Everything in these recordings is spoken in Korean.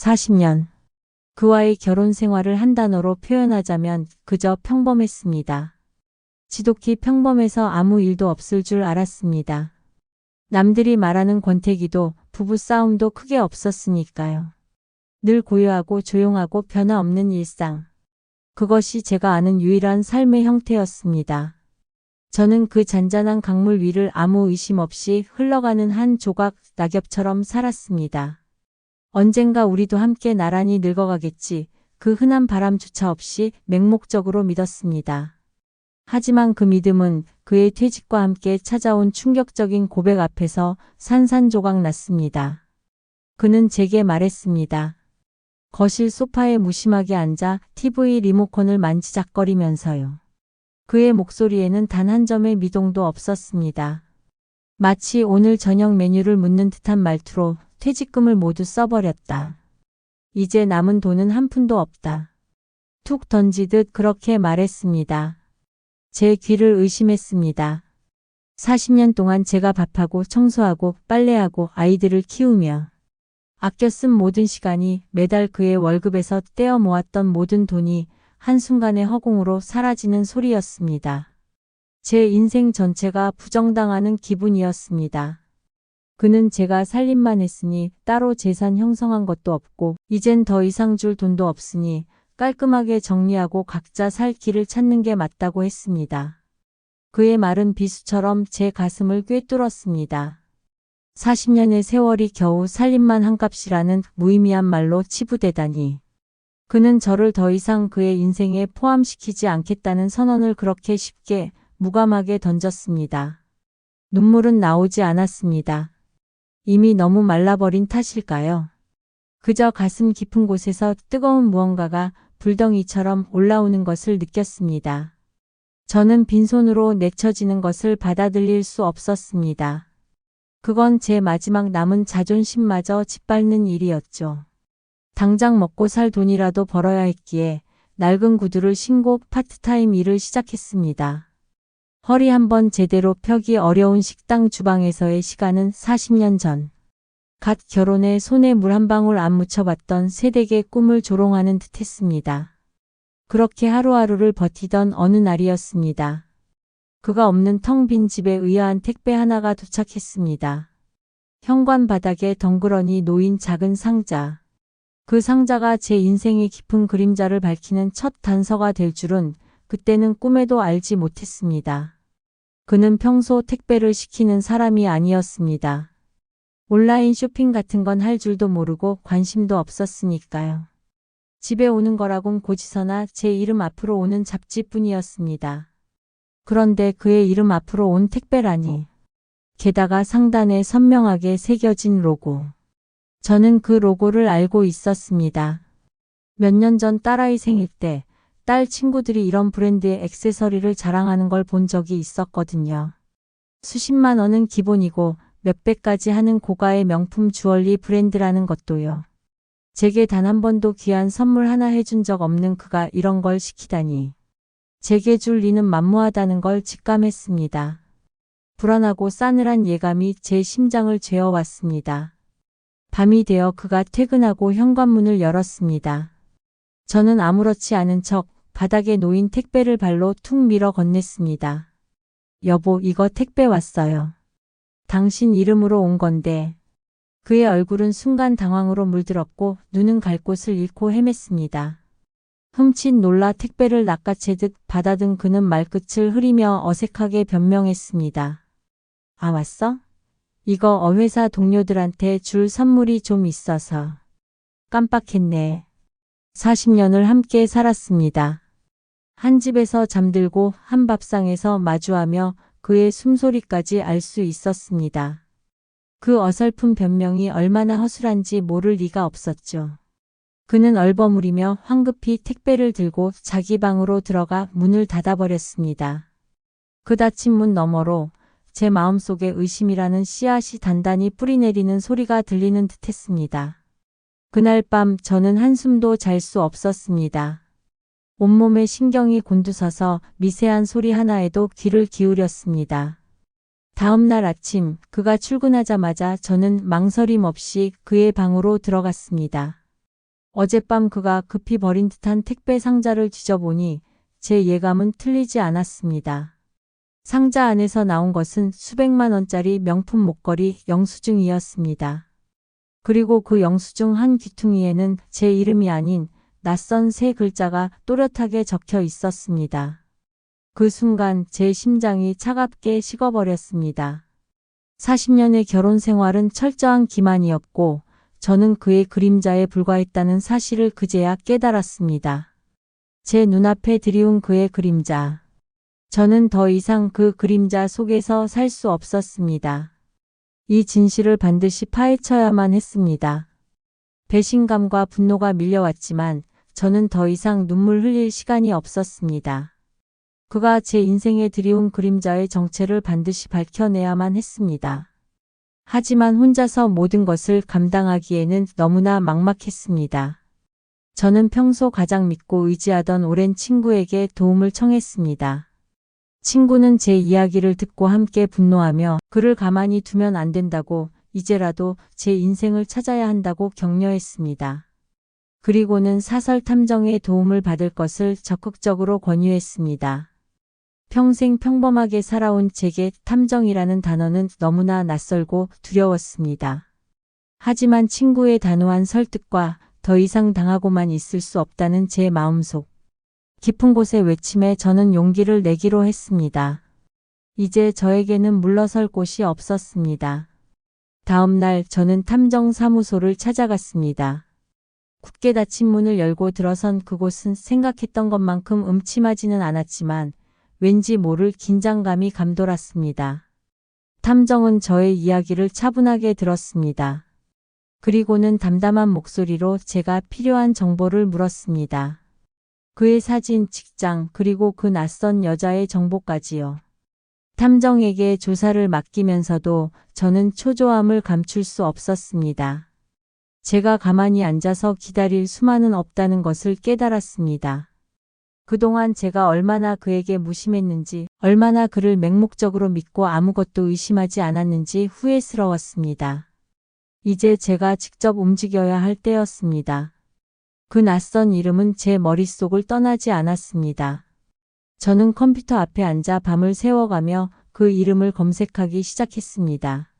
40년. 그와의 결혼 생활을 한 단어로 표현하자면 그저 평범했습니다. 지독히 평범해서 아무 일도 없을 줄 알았습니다. 남들이 말하는 권태기도 부부싸움도 크게 없었으니까요. 늘 고요하고 조용하고 변화 없는 일상. 그것이 제가 아는 유일한 삶의 형태였습니다. 저는 그 잔잔한 강물 위를 아무 의심 없이 흘러가는 한 조각 낙엽처럼 살았습니다. 언젠가 우리도 함께 나란히 늙어가겠지 그 흔한 바람조차 없이 맹목적으로 믿었습니다. 하지만 그 믿음은 그의 퇴직과 함께 찾아온 충격적인 고백 앞에서 산산조각 났습니다. 그는 제게 말했습니다. 거실 소파에 무심하게 앉아 TV 리모컨을 만지작거리면서요. 그의 목소리에는 단 한 점의 미동도 없었습니다. 마치 오늘 저녁 메뉴를 묻는 듯한 말투로 퇴직금을 모두 써버렸다. 이제 남은 돈은 한 푼도 없다. 툭 던지듯 그렇게 말했습니다. 제 귀를 의심했습니다. 40년 동안 제가 밥하고 청소하고 빨래하고 아이들을 키우며 아껴 쓴 모든 시간이 매달 그의 월급에서 떼어 모았던 모든 돈이 한순간에 허공으로 사라지는 소리였습니다. 제 인생 전체가 부정당하는 기분이었습니다. 그는 제가 살림만 했으니 따로 재산 형성한 것도 없고 이젠 더 이상 줄 돈도 없으니 깔끔하게 정리하고 각자 살 길을 찾는 게 맞다고 했습니다. 그의 말은 비수처럼 제 가슴을 꿰뚫었습니다. 40년의 세월이 겨우 살림만 한 값이라는 무의미한 말로 치부되다니. 그는 저를 더 이상 그의 인생에 포함시키지 않겠다는 선언을 그렇게 쉽게 무감하게 던졌습니다. 눈물은 나오지 않았습니다. 이미 너무 말라버린 탓일까요? 그저 가슴 깊은 곳에서 뜨거운 무언가가 불덩이처럼 올라오는 것을 느꼈습니다. 저는 빈손으로 내쳐지는 것을 받아들일 수 없었습니다. 그건 제 마지막 남은 자존심마저 짓밟는 일이었죠. 당장 먹고 살 돈이라도 벌어야 했기에 낡은 구두를 신고 파트타임 일을 시작했습니다. 허리 한번 제대로 펴기 어려운 식당 주방에서의 시간은 40년 전. 갓 결혼해 손에 물 한 방울 안 묻혀봤던 새댁의 꿈을 조롱하는 듯 했습니다. 그렇게 하루하루를 버티던 어느 날이었습니다. 그가 없는 텅 빈 집에 의아한 택배 하나가 도착했습니다. 현관 바닥에 덩그러니 놓인 작은 상자. 그 상자가 제 인생의 깊은 그림자를 밝히는 첫 단서가 될 줄은 그때는 꿈에도 알지 못했습니다. 그는 평소 택배를 시키는 사람이 아니었습니다. 온라인 쇼핑 같은 건 할 줄도 모르고 관심도 없었으니까요. 집에 오는 거라곤 고지서나 제 이름 앞으로 오는 잡지뿐이었습니다. 그런데 그의 이름 앞으로 온 택배라니. 게다가 상단에 선명하게 새겨진 로고. 저는 그 로고를 알고 있었습니다. 몇 년 전 딸아이 생일 때 딸 친구들이 이런 브랜드의 액세서리를 자랑하는 걸 본 적이 있었거든요. 수십만 원은 기본이고 몇백까지 하는 고가의 명품 주얼리 브랜드라는 것도요. 제게 단 한 번도 귀한 선물 하나 해준 적 없는 그가 이런 걸 시키다니. 제게 줄 리는 만무하다는 걸 직감했습니다. 불안하고 싸늘한 예감이 제 심장을 죄어왔습니다. 밤이 되어 그가 퇴근하고 현관문을 열었습니다. 저는 아무렇지 않은 척 바닥에 놓인 택배를 발로 툭 밀어 건넸습니다. 여보, 이거 택배 왔어요. 당신 이름으로 온 건데. 그의 얼굴은 순간 당황으로 물들었고 눈은 갈 곳을 잃고 헤맸습니다. 흠칫 놀라 택배를 낚아채듯 받아든 그는 말끝을 흐리며 어색하게 변명했습니다. 아, 왔어? 이거 어회사 동료들한테 줄 선물이 좀 있어서. 깜빡했네. 40년을 함께 살았습니다. 한 집에서 잠들고 한 밥상에서 마주하며 그의 숨소리까지 알 수 있었습니다. 그 어설픈 변명이 얼마나 허술한지 모를 리가 없었죠. 그는 얼버무리며 황급히 택배를 들고 자기 방으로 들어가 문을 닫아버렸습니다. 그 닫힌 문 너머로 제 마음속에 의심이라는 씨앗이 단단히 뿌리내리는 소리가 들리는 듯 했습니다. 그날 밤 저는 한숨도 잘 수 없었습니다. 온몸에 신경이 곤두서서 미세한 소리 하나에도 귀를 기울였습니다. 다음 날 아침 그가 출근하자마자 저는 망설임 없이 그의 방으로 들어갔습니다. 어젯밤 그가 급히 버린 듯한 택배 상자를 뒤져보니 제 예감은 틀리지 않았습니다. 상자 안에서 나온 것은 수백만 원짜리 명품 목걸이 영수증이었습니다. 그리고 그 영수증 한 귀퉁이에는 제 이름이 아닌 낯선 세 글자가 또렷하게 적혀 있었습니다. 그 순간 제 심장이 차갑게 식어버렸습니다. 40년의 결혼 생활은 철저한 기만이었고 저는 그의 그림자에 불과했다는 사실을 그제야 깨달았습니다. 제 눈앞에 드리운 그의 그림자. 저는 더 이상 그 그림자 속에서 살 수 없었습니다. 이 진실을 반드시 파헤쳐야만 했습니다. 배신감과 분노가 밀려왔지만 저는 더 이상 눈물 흘릴 시간이 없었습니다. 그가 제 인생에 들이온 그림자의 정체를 반드시 밝혀내야만 했습니다. 하지만 혼자서 모든 것을 감당하기에는 너무나 막막했습니다. 저는 평소 가장 믿고 의지하던 오랜 친구에게 도움을 청했습니다. 친구는 제 이야기를 듣고 함께 분노하며 그를 가만히 두면 안 된다고 이제라도 제 인생을 찾아야 한다고 격려했습니다. 그리고는 사설 탐정의 도움을 받을 것을 적극적으로 권유했습니다. 평생 평범하게 살아온 제게 탐정이라는 단어는 너무나 낯설고 두려웠습니다. 하지만 친구의 단호한 설득과 더 이상 당하고만 있을 수 없다는 제 마음속 깊은 곳의 외침에 저는 용기를 내기로 했습니다. 이제 저에게는 물러설 곳이 없었습니다. 다음 날 저는 탐정 사무소를 찾아갔습니다. 굳게 닫힌 문을 열고 들어선 그곳은 생각했던 것만큼 음침하지는 않았지만 왠지 모를 긴장감이 감돌았습니다. 탐정은 저의 이야기를 차분하게 들었습니다. 그리고는 담담한 목소리로 제가 필요한 정보를 물었습니다. 그의 사진, 직장, 그리고 그 낯선 여자의 정보까지요. 탐정에게 조사를 맡기면서도 저는 초조함을 감출 수 없었습니다. 제가 가만히 앉아서 기다릴 수만은 없다는 것을 깨달았습니다. 그동안 제가 얼마나 그에게 무심했는지, 얼마나 그를 맹목적으로 믿고 아무것도 의심하지 않았는지 후회스러웠습니다. 이제 제가 직접 움직여야 할 때였습니다. 그 낯선 이름은 제 머릿속을 떠나지 않았습니다. 저는 컴퓨터 앞에 앉아 밤을 새워가며 그 이름을 검색하기 시작했습니다.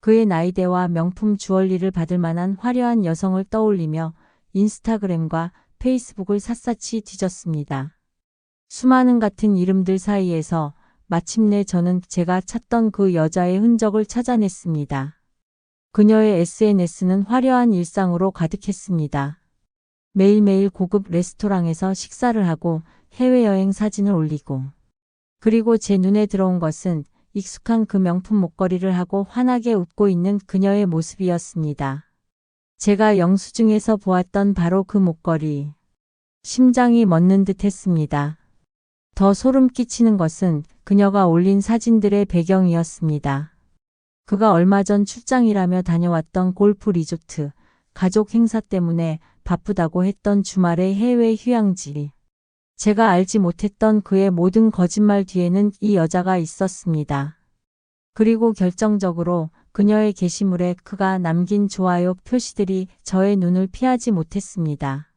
그의 나이대와 명품 주얼리를 받을 만한 화려한 여성을 떠올리며 인스타그램과 페이스북을 샅샅이 뒤졌습니다. 수많은 같은 이름들 사이에서 마침내 저는 제가 찾던 그 여자의 흔적을 찾아냈습니다. 그녀의 SNS는 화려한 일상으로 가득했습니다. 매일매일 고급 레스토랑에서 식사를 하고 해외여행 사진을 올리고 그리고 제 눈에 들어온 것은 익숙한 그 명품 목걸이를 하고 환하게 웃고 있는 그녀의 모습이었습니다. 제가 영수증에서 보았던 바로 그 목걸이. 심장이 멎는 듯 했습니다. 더 소름 끼치는 것은 그녀가 올린 사진들의 배경이었습니다. 그가 얼마 전 출장이라며 다녀왔던 골프 리조트, 가족 행사 때문에 바쁘다고 했던 주말의 해외 휴양지. 제가 알지 못했던 그의 모든 거짓말 뒤에는 이 여자가 있었습니다. 그리고 결정적으로 그녀의 게시물에 그가 남긴 좋아요 표시들이 저의 눈을 피하지 못했습니다.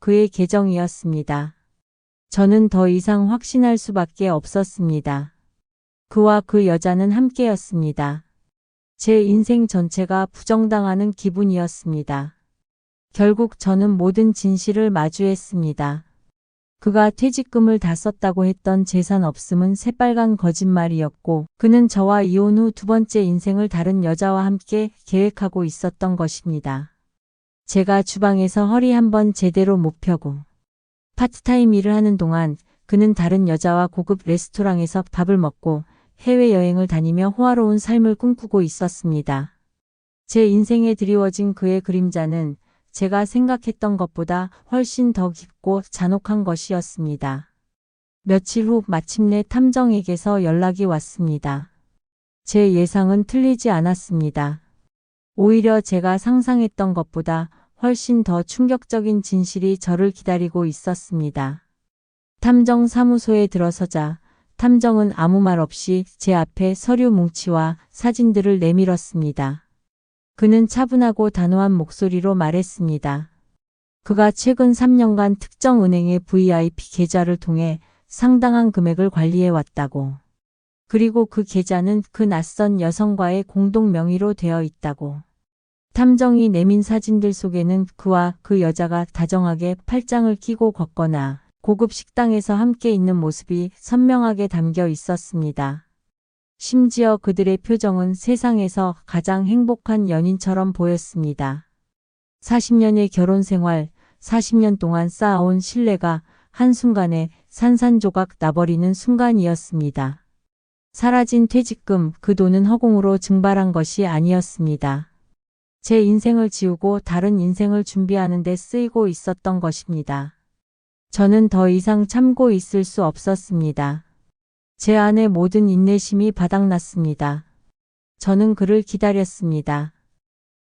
그의 계정이었습니다. 저는 더 이상 확신할 수밖에 없었습니다. 그와 그 여자는 함께였습니다. 제 인생 전체가 부정당하는 기분이었습니다. 결국 저는 모든 진실을 마주했습니다. 그가 퇴직금을 다 썼다고 했던 재산 없음은 새빨간 거짓말이었고 그는 저와 이혼 후 두 번째 인생을 다른 여자와 함께 계획하고 있었던 것입니다. 제가 주방에서 허리 한번 제대로 못 펴고 파트타임 일을 하는 동안 그는 다른 여자와 고급 레스토랑에서 밥을 먹고 해외여행을 다니며 호화로운 삶을 꿈꾸고 있었습니다. 제 인생에 드리워진 그의 그림자는 제가 생각했던 것보다 훨씬 더 깊고 잔혹한 것이었습니다. 며칠 후 마침내 탐정에게서 연락이 왔습니다. 제 예상은 틀리지 않았습니다. 오히려 제가 상상했던 것보다 훨씬 더 충격적인 진실이 저를 기다리고 있었습니다. 탐정 사무소에 들어서자 탐정은 아무 말 없이 제 앞에 서류 뭉치와 사진들을 내밀었습니다. 그는 차분하고 단호한 목소리로 말했습니다. 그가 최근 3년간 특정 은행의 VIP 계좌를 통해 상당한 금액을 관리해 왔다고. 그리고 그 계좌는 그 낯선 여성과의 공동 명의로 되어 있다고. 탐정이 내민 사진들 속에는 그와 그 여자가 다정하게 팔짱을 끼고 걷거나 고급 식당에서 함께 있는 모습이 선명하게 담겨 있었습니다. 심지어 그들의 표정은 세상에서 가장 행복한 연인처럼 보였습니다. 40년의 결혼 생활, 40년 동안 쌓아온 신뢰가 한순간에 산산조각 나버리는 순간이었습니다. 사라진 퇴직금, 그 돈은 허공으로 증발한 것이 아니었습니다. 제 인생을 지우고 다른 인생을 준비하는 데 쓰이고 있었던 것입니다. 저는 더 이상 참고 있을 수 없었습니다. 제 안의 모든 인내심이 바닥났습니다. 저는 그를 기다렸습니다.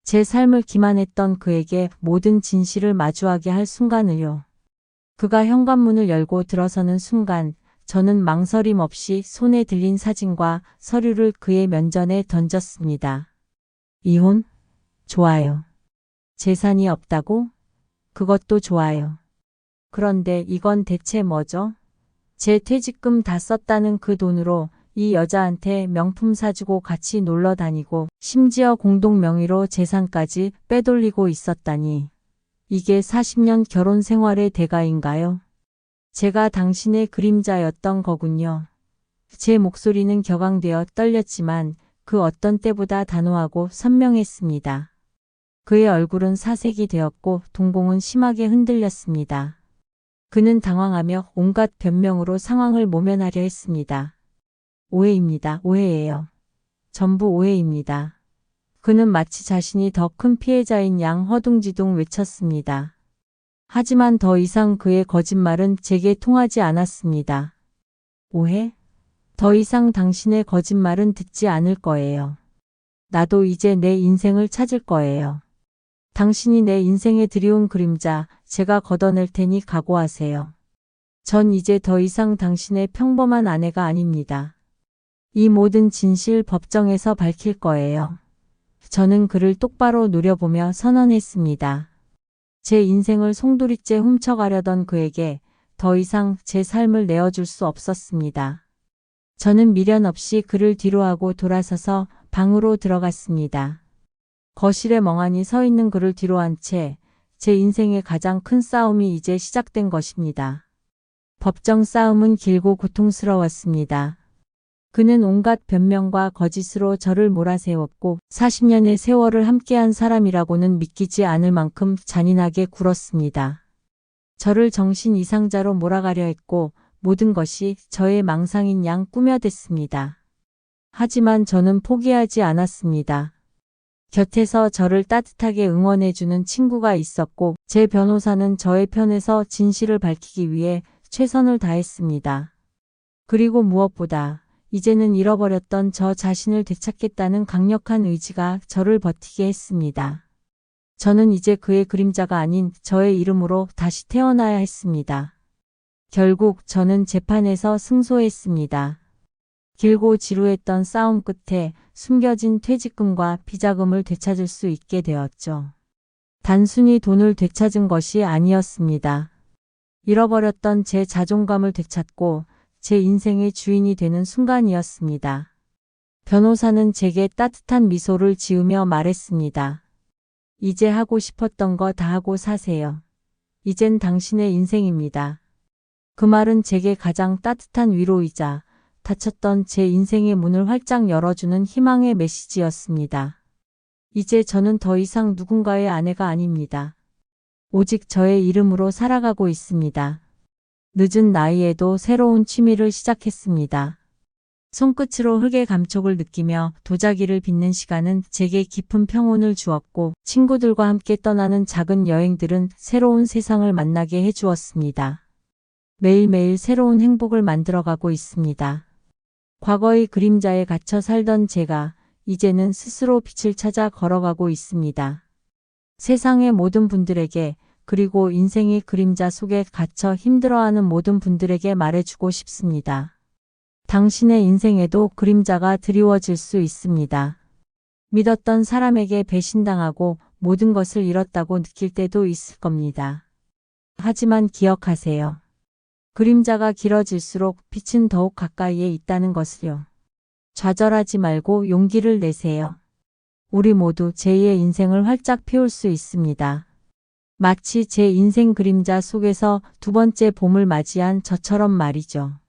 제 삶을 기만했던 그에게 모든 진실을 마주하게 할 순간을요. 그가 현관문을 열고 들어서는 순간 저는 망설임 없이 손에 들린 사진과 서류를 그의 면전에 던졌습니다. 이혼? 좋아요. 재산이 없다고? 그것도 좋아요. 그런데 이건 대체 뭐죠? 제 퇴직금 다 썼다는 그 돈으로 이 여자한테 명품 사주고 같이 놀러 다니고 심지어 공동 명의로 재산까지 빼돌리고 있었다니. 이게 40년 결혼 생활의 대가인가요? 제가 당신의 그림자였던 거군요. 제 목소리는 격앙되어 떨렸지만 그 어떤 때보다 단호하고 선명했습니다. 그의 얼굴은 사색이 되었고 동공은 심하게 흔들렸습니다. 그는 당황하며 온갖 변명으로 상황을 모면하려 했습니다. 오해입니다. 오해예요. 전부 오해입니다. 그는 마치 자신이 더 큰 피해자인 양 허둥지둥 외쳤습니다. 하지만 더 이상 그의 거짓말은 제게 통하지 않았습니다. 오해? 더 이상 당신의 거짓말은 듣지 않을 거예요. 나도 이제 내 인생을 찾을 거예요. 당신이 내 인생에 들이온 그림자, 제가 걷어낼 테니 각오하세요. 전 이제 더 이상 당신의 평범한 아내가 아닙니다. 이 모든 진실 법정에서 밝힐 거예요. 저는 그를 똑바로 노려보며 선언했습니다. 제 인생을 송두리째 훔쳐가려던 그에게 더 이상 제 삶을 내어줄 수 없었습니다. 저는 미련 없이 그를 뒤로하고 돌아서서 방으로 들어갔습니다. 거실에 멍하니 서 있는 그를 뒤로 한 채 제 인생의 가장 큰 싸움이 이제 시작된 것입니다. 법정 싸움은 길고 고통스러웠습니다. 그는 온갖 변명과 거짓으로 저를 몰아세웠고 40년의 세월을 함께한 사람이라고는 믿기지 않을 만큼 잔인하게 굴었습니다. 저를 정신 이상자로 몰아가려 했고 모든 것이 저의 망상인 양 꾸며댔습니다. 하지만 저는 포기하지 않았습니다. 곁에서 저를 따뜻하게 응원해주는 친구가 있었고 제 변호사는 저의 편에서 진실을 밝히기 위해 최선을 다했습니다. 그리고 무엇보다 이제는 잃어버렸던 저 자신을 되찾겠다는 강력한 의지가 저를 버티게 했습니다. 저는 이제 그의 그림자가 아닌 저의 이름으로 다시 태어나야 했습니다. 결국 저는 재판에서 승소했습니다. 길고 지루했던 싸움 끝에 숨겨진 퇴직금과 비자금을 되찾을 수 있게 되었죠. 단순히 돈을 되찾은 것이 아니었습니다. 잃어버렸던 제 자존감을 되찾고 제 인생의 주인이 되는 순간이었습니다. 변호사는 제게 따뜻한 미소를 지으며 말했습니다. 이제 하고 싶었던 거 다 하고 사세요. 이젠 당신의 인생입니다. 그 말은 제게 가장 따뜻한 위로이자 닫혔던 제 인생의 문을 활짝 열어주는 희망의 메시지였습니다. 이제 저는 더 이상 누군가의 아내가 아닙니다. 오직 저의 이름으로 살아가고 있습니다. 늦은 나이에도 새로운 취미를 시작했습니다. 손끝으로 흙의 감촉을 느끼며 도자기를 빚는 시간은 제게 깊은 평온을 주었고 친구들과 함께 떠나는 작은 여행들은 새로운 세상을 만나게 해주었습니다. 매일매일 새로운 행복을 만들어가고 있습니다. 과거의 그림자에 갇혀 살던 제가 이제는 스스로 빛을 찾아 걸어가고 있습니다. 세상의 모든 분들에게 그리고 인생의 그림자 속에 갇혀 힘들어하는 모든 분들에게 말해주고 싶습니다. 당신의 인생에도 그림자가 드리워질 수 있습니다. 믿었던 사람에게 배신당하고 모든 것을 잃었다고 느낄 때도 있을 겁니다. 하지만 기억하세요. 그림자가 길어질수록 빛은 더욱 가까이에 있다는 것을요. 좌절하지 말고 용기를 내세요. 우리 모두 제2의 인생을 활짝 피울 수 있습니다. 마치 제 인생 그림자 속에서 두 번째 봄을 맞이한 저처럼 말이죠.